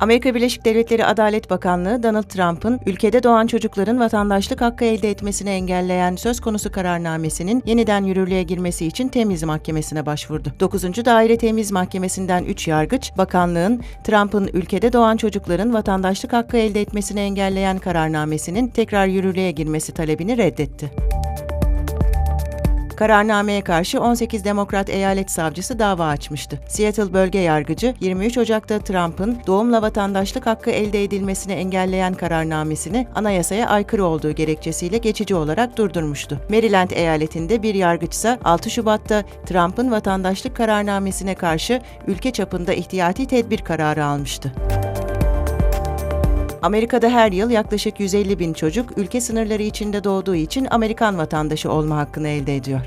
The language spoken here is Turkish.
Amerika Birleşik Devletleri Adalet Bakanlığı, Donald Trump'ın ülkede doğan çocukların vatandaşlık hakkı elde etmesini engelleyen söz konusu kararnamesinin yeniden yürürlüğe girmesi için Temiz Mahkemesi'ne başvurdu. 9. Daire Temiz Mahkemesi'nden 3 yargıç, bakanlığın Trump'ın ülkede doğan çocukların vatandaşlık hakkı elde etmesini engelleyen kararnamesinin tekrar yürürlüğe girmesi talebini reddetti. Kararnameye karşı 18 Demokrat eyalet savcısı dava açmıştı. Seattle bölge yargıcı 23 Ocak'ta Trump'ın doğumla vatandaşlık hakkı elde edilmesini engelleyen kararnamesini anayasaya aykırı olduğu gerekçesiyle geçici olarak durdurmuştu. Maryland eyaletinde bir yargıçsa 6 Şubat'ta Trump'ın vatandaşlık kararnamesine karşı ülke çapında ihtiyati tedbir kararı almıştı. Amerika'da her yıl yaklaşık 150 bin çocuk ülke sınırları içinde doğduğu için Amerikan vatandaşı olma hakkını elde ediyor.